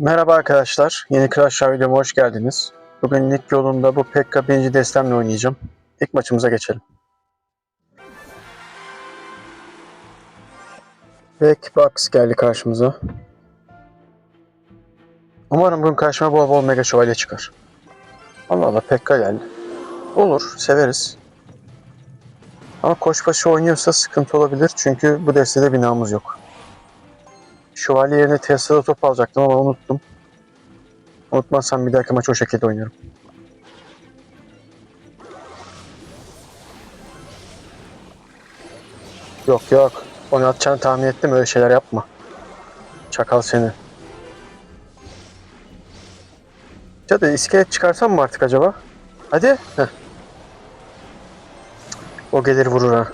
Merhaba arkadaşlar, yeni Crash videoma hoş geldiniz. Bugün lig yolunda bu Pekka birinci destemle oynayacağım. İlk maçımıza geçelim. Backbox geldi karşımıza. Umarım bugün karşıma bol bol Mega Şövalye çıkar. Allah Allah Pekka geldi. Olur, severiz. Ama koşbaşı oynuyorsa sıkıntı olabilir çünkü bu destede binamız yok. Şövalye yerine Tesla'da top alacaktım ama unuttum. Unutmazsam bir dahaki maç o şekilde oynarım. Yok yok. Onu atacağını tahmin ettim öyle şeyler yapma. Çakal seni. Cadı iskelet çıkarsam mı artık acaba? Hadi. Heh. O gelir vurur ha.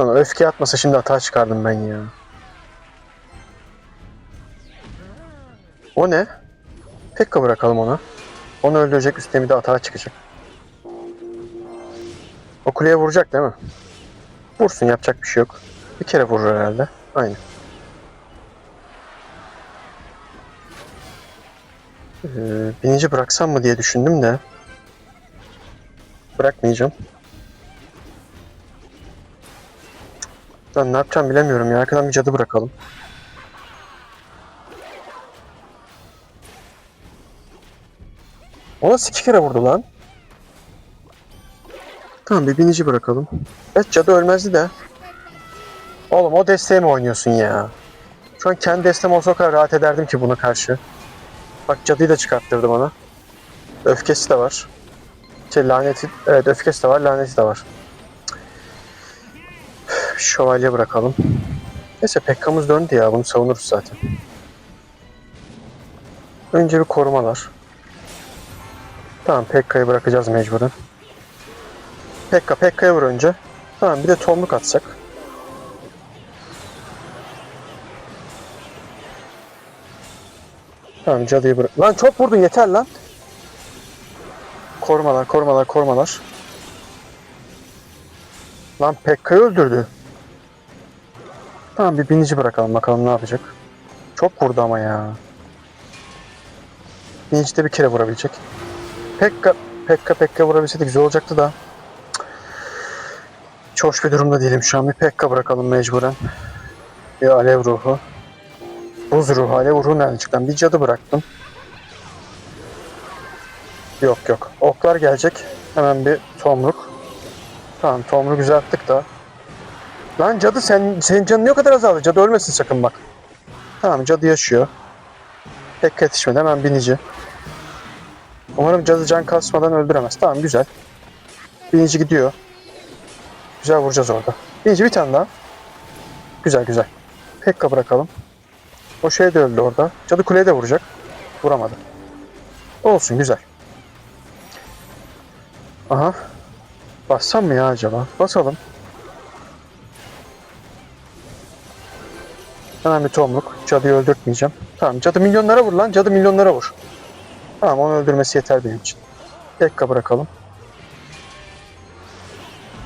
Lan öfke atmasa şimdi hata çıkardım ben ya. O ne? Pekka bırakalım ona. Onu öldürecek üstüne bir de hata çıkacak. O kuleye vuracak değil mi? Vursun yapacak bir şey yok. Bir kere vurur herhalde. Aynen. Ee, binici bıraksam mı diye düşündüm de. Bırakmayacağım. Lan ne yapacağım bilemiyorum ya. Arkadan bir cadı bırakalım. O nasıl iki kere vurdu lan? Tamam bir binici bırakalım. Evet cadı ölmezdi de. Oğlum o desteğe mi oynuyorsun ya? Şu an kendi destem olsa o kadar rahat ederdim ki buna karşı. Bak cadıyı da çıkarttırdı bana. Öfkesi de var. Şey laneti, evet öfkesi de var, laneti de var. Şövalye bırakalım. Neyse Pekka'mız döndü ya bunu savunuruz zaten. Önce bir korumalar. Tamam Pekka'yı bırakacağız mecburen. Pekka Pekka'ya vur önce. Tamam bir de tomruk atsak. Tamam cadıyı bırak. Lan çok vurdun yeter lan. Korumalar korumalar korumalar. Lan Pekka'yı öldürdü. Tamam bir binici bırakalım bakalım ne yapacak. Çok vurdu ama ya. Binici de bir kere vurabilecek. Pekka, Pekka, Pekka vurabilseydi güzel olacaktı da. Hiç hoş bir durumda değilim şu an. Bir Pekka bırakalım mecburen. Bir alev ruhu. Buz ruhu, alev ruhu nerede çıktı? Bir cadı bıraktım. Yok yok. Oklar gelecek. Hemen bir tomruk. Tamam tomruğu güzel attık da. Lan cadı sen senin canın ne kadar azaldı? Cadı ölmesin sakın bak. Tamam cadı yaşıyor. Pek yetişmedi hemen binici. Umarım cadı can kasmadan öldüremez. Tamam güzel. Binici gidiyor. Güzel vuracağız orada. Binici bir tane daha. Güzel güzel. Pekka bırakalım. O şey de öldü orada. Cadı kuleye de vuracak. Vuramadı. Olsun güzel. Aha. Bassam mı ya acaba? Basalım. Hemen bir tomruk. Cadıyı öldürtmeyeceğim. Tamam cadı milyonlara vur lan. Cadı milyonlara vur. Tamam onu öldürmesi yeter benim için. Pekka bırakalım.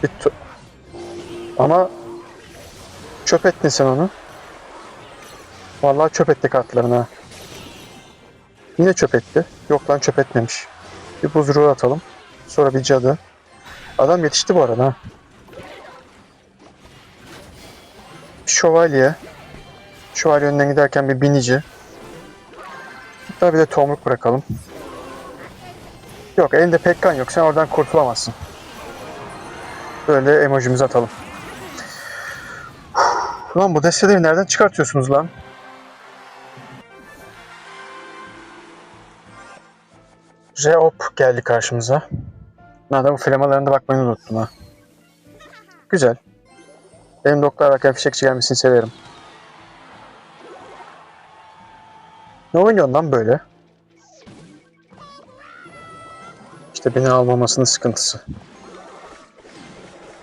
Bir tu- Ama çöp ettin sen onu. Vallahi çöp etti kartlarını ha. Yine çöp etti. Yok lan çöp etmemiş. Bir buzruğu atalım. Sonra bir cadı. Adam yetişti bu arada ha. Şövalye. Şövalye önden giderken bir binici. Hatta bir de tomruk bırakalım. Yok elinde pekkan yok. Sen oradan kurtulamazsın. Böyle emojimizi atalım. Lan bu desteleri nereden çıkartıyorsunuz lan? Reop geldi karşımıza. Adamın flamalarına da bakmayı unuttum ha. Güzel. Benim doktor varken fişekçi gelmesini severim. Ne oynuyorsun lan böyle? İşte beni almamasının sıkıntısı.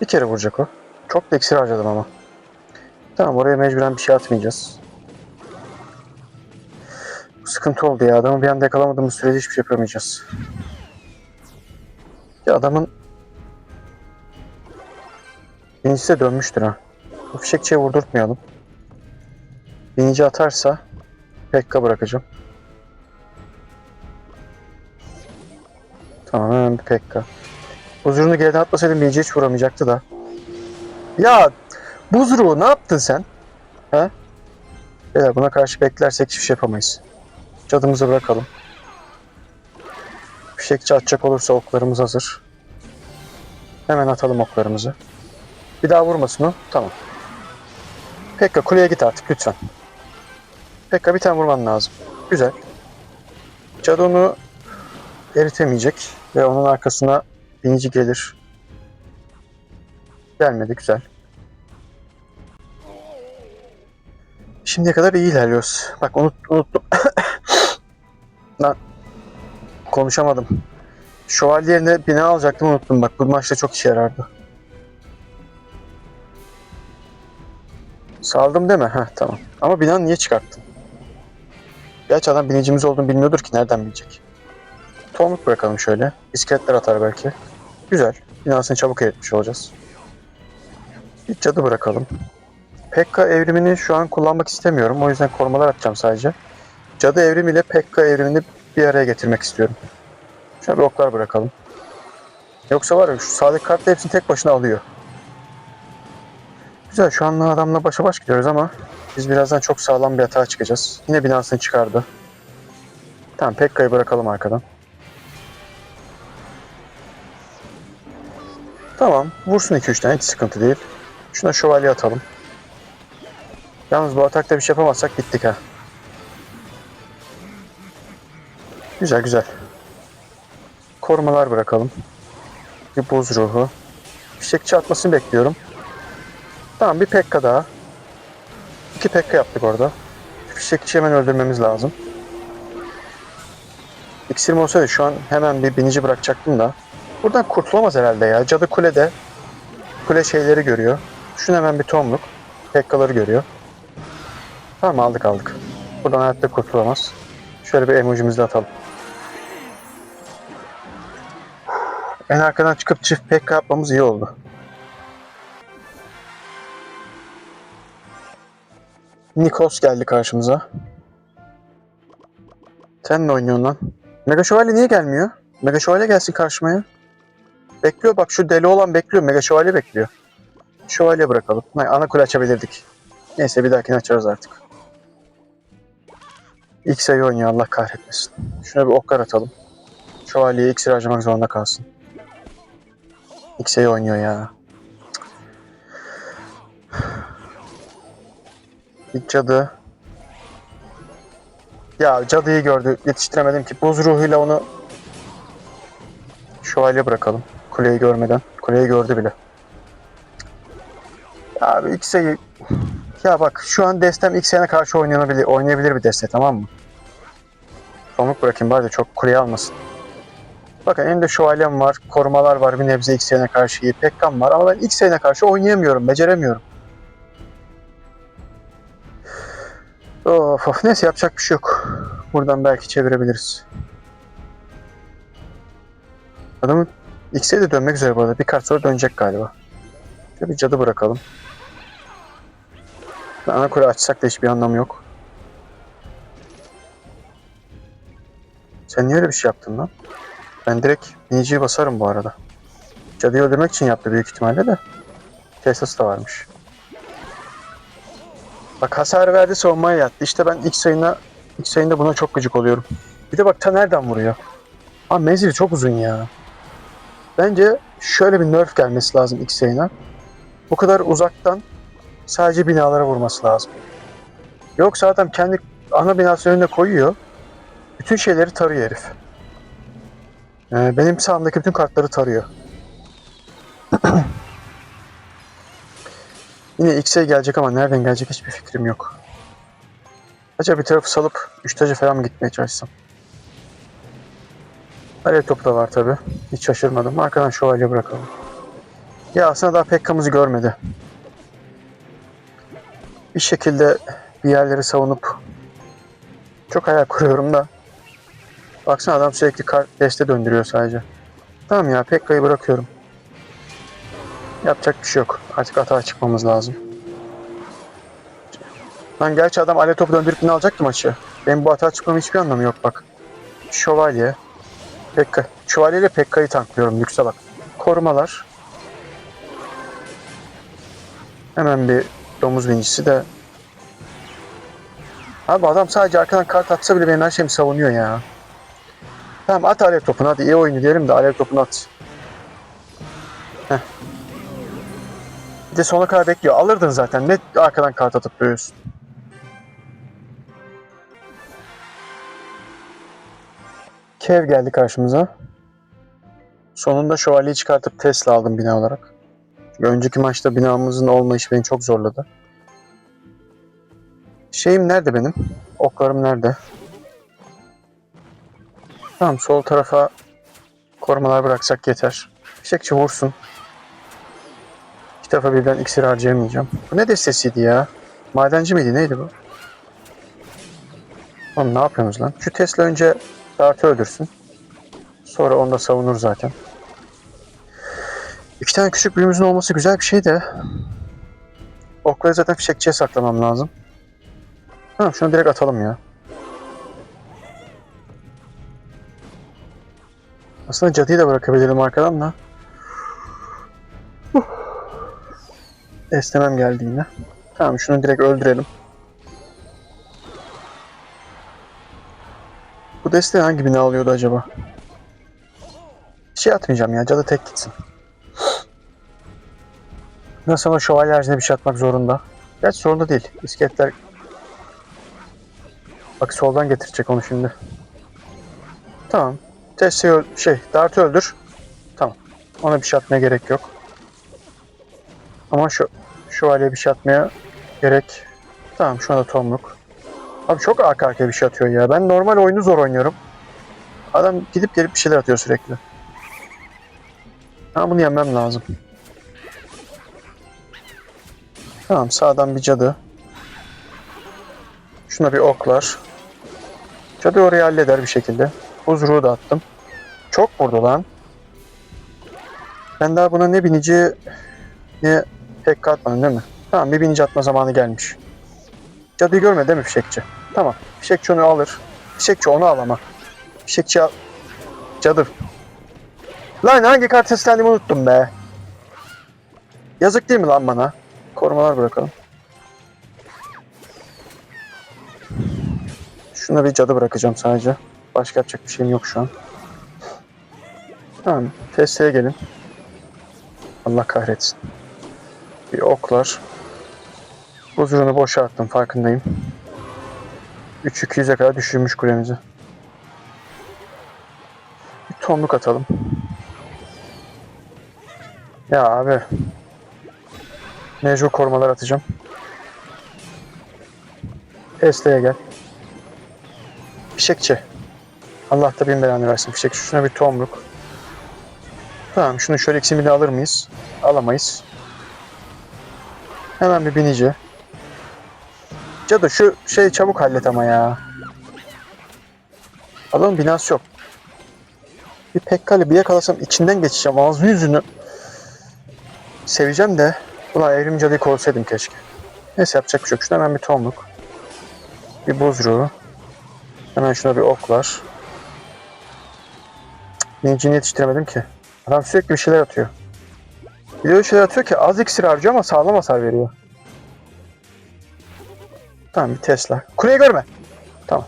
Bir kere vuracak o. Çok da iksir harcadım ama. Tamam oraya mecburen bir şey atmayacağız. Bu sıkıntı oldu ya. Adamı bir anda yakalamadığımız sürece hiçbir şey yapamayacağız. Ya adamın Birincisi de dönmüştür ha. Bu fişekçiye vurdurtmayalım. Binici atarsa Pekka bırakacağım. Tamam hemen bir Pekka. Buzurunu geriden atmasaydım binici hiç vuramayacaktı da. Ya Buzuru ne yaptın sen? He? Beyler buna karşı beklersek hiçbir şey yapamayız. Cadımızı bırakalım. Fişekçi atacak olursa oklarımız hazır. Hemen atalım oklarımızı. Bir daha vurmasın o. Tamam. Pekka kuleye git artık lütfen. Pekka bir tane vurman lazım. Güzel. Cadı onu eritemeyecek ve onun arkasına binici gelir. Gelmedi güzel. Şimdiye kadar iyi ilerliyoruz. Bak unut, unuttum. Lan konuşamadım. Şövalye yerine bina alacaktım unuttum bak bu maçta çok işe yarardı. Saldım değil mi? Heh tamam. Ama binanı niye çıkarttın? Gerçi adam binicimiz olduğunu bilmiyordur ki nereden bilecek. Tohumluk bırakalım şöyle. İskeletler atar belki. Güzel. Binasını çabuk eritmiş olacağız. Bir cadı bırakalım. Pekka evrimini şu an kullanmak istemiyorum. O yüzden korumalar atacağım sadece. Cadı evrimiyle Pekka evrimini bir araya getirmek istiyorum. Şöyle bir oklar bırakalım. Yoksa var ya şu sağdaki kartla hepsini tek başına alıyor. Güzel şu an adamla başa baş gidiyoruz ama biz birazdan çok sağlam bir hata çıkacağız. Yine binasını çıkardı. Tamam Pekka'yı bırakalım arkadan. Tamam vursun 2-3 tane hiç sıkıntı değil. Şuna şövalye atalım. Yalnız bu atakta bir şey yapamazsak bittik ha. Güzel güzel. Korumalar bırakalım. Bir buz ruhu. Fişekçi atmasını bekliyorum. Tamam bir pekka daha. İki pekka yaptık orada. Fişekçi hemen öldürmemiz lazım. İksirim olsaydı şu an hemen bir binici bırakacaktım da. Buradan kurtulamaz herhalde ya. Cadı kulede. Kule şeyleri görüyor. Şunu hemen bir tomluk. Pekkaları görüyor. Tamam aldık aldık. Buradan hayatta kurtulamaz. Şöyle bir emojimizi de atalım. En arkadan çıkıp çift pekka yapmamız iyi oldu. Nikos geldi karşımıza. Sen ne oynuyorsun lan? Mega Şövalye niye gelmiyor? Mega Şövalye gelsin karşıma ya. Bekliyor bak şu deli olan bekliyor. Mega Şövalye bekliyor. Şövalye bırakalım. Hay, Ana kule açabilirdik. Neyse bir dahakine açarız artık. İlk sayı oynuyor Allah kahretmesin. Şuna bir oklar atalım. Şövalyeyi iksir harcamak zorunda kalsın. İlk sayı oynuyor ya. Bir cadı. Ya cadıyı gördü. Yetiştiremedim ki. Buz ruhuyla onu şövalye bırakalım. Kuleyi görmeden. Kuleyi gördü bile. Abi sayı... Ya bak şu an destem sene karşı oynanabilir, oynayabilir bir deste tamam mı? Pamuk bırakayım bari de çok kuleye almasın. Bakın elimde şövalyem var, korumalar var, bir nebze sene karşı iyi, Pekkan var ama ben sene karşı oynayamıyorum, beceremiyorum. Of of neyse yapacak bir şey yok. Buradan belki çevirebiliriz. Adamın X'e de dönmek üzere bu arada. Bir kart sonra dönecek galiba. Şöyle bir cadı bırakalım. Ana kule açsak da hiçbir anlamı yok. Sen niye öyle bir şey yaptın lan? Ben direkt Nici'yi basarım bu arada. Cadıyı öldürmek için yaptı büyük ihtimalle de. Teslas da varmış. Bak hasar verdi savunmaya yattı. İşte ben ilk sayına ilk sayında buna çok gıcık oluyorum. Bir de bak ta nereden vuruyor? Abi menzili çok uzun ya. Bence şöyle bir nerf gelmesi lazım ilk sayına. Bu kadar uzaktan sadece binalara vurması lazım. Yoksa adam kendi ana binası önüne koyuyor. Bütün şeyleri tarıyor herif. Ee, benim sağımdaki bütün kartları tarıyor. Yine X'e gelecek ama nereden gelecek hiçbir fikrim yok. Acaba bir tarafı salıp üç tacı falan mı gitmeye çalışsam? Alev topu da var tabi. Hiç şaşırmadım. Arkadan şövalye bırakalım. Ya aslında daha Pekka'mızı görmedi. Bir şekilde bir yerleri savunup çok hayal kuruyorum da. Baksana adam sürekli deste döndürüyor sadece. Tamam ya Pekka'yı bırakıyorum. Yapacak bir şey yok. Artık atağa çıkmamız lazım. Lan gerçi adam alev topu döndürüp ne alacaktı maçı? Benim bu hata çıkmamın hiçbir anlamı yok bak. Şövalye. Pekka. Şövalye ile Pekka'yı tanklıyorum. Lükse bak. Korumalar. Hemen bir domuz binicisi de. Abi adam sadece arkadan kart atsa bile benim her şeyimi savunuyor ya. Tamam at alev topunu hadi iyi oyunu diyelim de alev topunu at. Bir de sona kadar bekliyor. Alırdın zaten. Ne arkadan kart atıp duruyorsun. Kev geldi karşımıza. Sonunda şövalyeyi çıkartıp Tesla aldım bina olarak. Çünkü önceki maçta binamızın olmayışı beni çok zorladı. Şeyim nerede benim? Oklarım nerede? Tamam sol tarafa korumalar bıraksak yeter. Fişekçi vursun. İki tarafa birden iksir harcayamayacağım. Bu ne destesiydi ya? Madenci miydi neydi bu? Oğlum ne yapıyorsunuz lan? Şu Tesla önce Dart'ı öldürsün. Sonra onu da savunur zaten. İki tane küçük büyümüzün olması güzel bir şey de. Okları zaten fişekçiye saklamam lazım. Ha, şunu direkt atalım ya. Aslında cadıyı da bırakabilirim arkadan da. Esnemem geldi yine. Tamam şunu direkt öldürelim. Bu deste hangi bina alıyordu acaba? Şey atmayacağım ya cadı tek gitsin. Nasıl ama şövalye haricinde bir şey atmak zorunda. Gerçi zorunda değil. İskeletler Bak soldan getirecek onu şimdi. Tamam. Öl şey, Dart'ı öldür. Tamam. Ona bir şey atmaya gerek yok. Ama şu şövalye bir şey atmaya gerek. Tamam şuna da tomruk. Abi çok arka bir şey atıyor ya. Ben normal oyunu zor oynuyorum. Adam gidip gelip bir şeyler atıyor sürekli. Ha bunu yenmem lazım. Tamam sağdan bir cadı. Şuna bir oklar. Cadı orayı halleder bir şekilde. Buzruğu da attım. Çok vurdu lan. Ben daha buna ne binici ne pek atmadım değil mi? Tamam bir binici atma zamanı gelmiş. Cadıyı görmedi değil mi fişekçi? Tamam. Fişekçi onu alır. Fişekçi onu al ama. Fişekçi al. Cadı. Lan hangi kart seslendiğimi unuttum be. Yazık değil mi lan bana? Korumalar bırakalım. Şuna bir cadı bırakacağım sadece. Başka yapacak bir şeyim yok şu an. Tamam. Testeye gelin. Allah kahretsin. Bir oklar. Huzurunu boşa attım farkındayım. 3-200'e kadar düşürmüş kulemizi. Bir tonluk atalım. Ya abi. Mecbur korumalar atacağım. Testeye gel. Fişekçi. Allah da bin belanı versin. Fişekçi şuna bir tomruk. Tamam şunu şöyle eksimini alır mıyız? Alamayız. Hemen bir binici. Cadı şu şey çabuk hallet ama ya. Adamın binası yok. Bir Pekkali bir yakalasam içinden geçeceğim. Ağzını yüzünü seveceğim de. Ulan evrim cadıyı korusaydım keşke. Neyse yapacak bir şey yok. Şuna hemen bir tomruk. Bir buzruğu. Hemen şuna bir ok var. Yetiştiremedim ki. Adam sürekli bir şeyler atıyor. Bir de öyle şeyler atıyor ki az iksir harcıyor ama sağlam hasar veriyor. Tamam bir Tesla. Kuleyi görme. Tamam.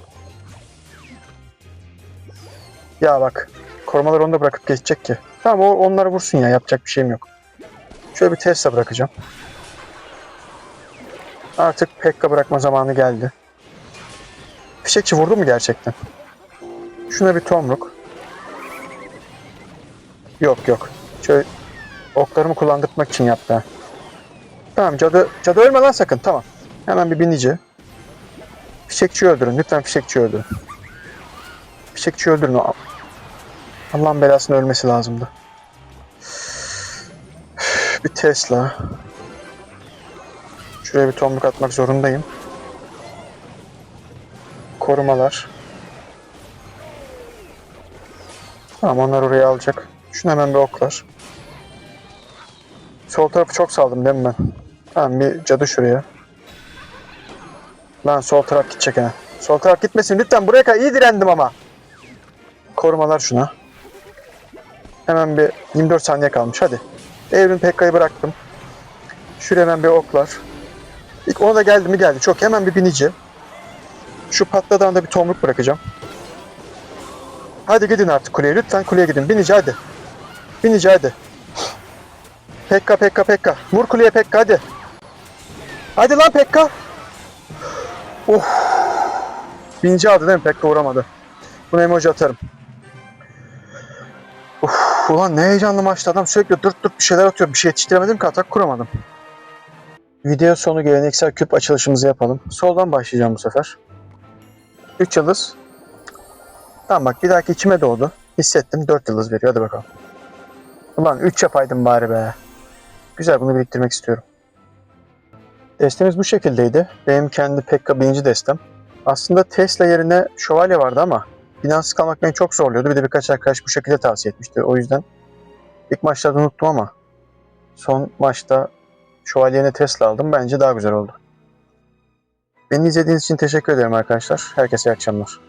Ya bak. Korumaları onu da bırakıp geçecek ki. Tamam o onları vursun ya. Yapacak bir şeyim yok. Şöyle bir Tesla bırakacağım. Artık Pekka bırakma zamanı geldi. Fişekçi vurdu mu gerçekten? Şuna bir tomruk. Yok yok. Şöyle oklarımı kullandırmak için yaptı. Tamam cadı, cadı ölme lan sakın tamam. Hemen bir binici. Fişekçi öldürün lütfen fişekçi öldürün. Fişekçi öldürün. Allah'ın belasını ölmesi lazımdı. Bir Tesla. Şuraya bir tomruk atmak zorundayım. Korumalar. Tamam onlar oraya alacak. Şunu hemen bir oklar. Sol tarafı çok saldım değil mi ben? Tamam bir cadı şuraya. Lan sol taraf gidecek ha. Sol taraf gitmesin lütfen buraya kadar iyi direndim ama. Korumalar şuna. Hemen bir 24 saniye kalmış hadi. Evrim Pekka'yı bıraktım. Şuraya hemen bir oklar. İlk ona da geldi mi geldi. Çok hemen bir binici. Şu patladan da bir tomruk bırakacağım. Hadi gidin artık kuleye. Lütfen kuleye gidin. Binici hadi. Binici hadi. Pekka Pekka Pekka. Vur kuleye Pekka hadi. Hadi lan Pekka. Of. Binici aldı değil mi? Pekka uğramadı. Buna emoji atarım. Of, ulan ne heyecanlı maçtı adam sürekli dırt dırt bir şeyler atıyor. Bir şey yetiştiremedim ki atak kuramadım. Video sonu geleneksel küp açılışımızı yapalım. Soldan başlayacağım bu sefer. 3 yıldız. Tamam bak bir dahaki içime doğdu. Hissettim 4 yıldız veriyor. Hadi bakalım. Ulan 3 yapaydım bari be. Güzel bunu biriktirmek istiyorum. Destemiz bu şekildeydi. Benim kendi Pekka birinci destem. Aslında Tesla yerine Şövalye vardı ama Binanssız kalmak beni çok zorluyordu. Bir de birkaç arkadaş bu şekilde tavsiye etmişti. O yüzden ilk maçlarda unuttum ama son maçta Şövalye'ne Tesla aldım. Bence daha güzel oldu. Beni izlediğiniz için teşekkür ederim arkadaşlar. Herkese iyi akşamlar.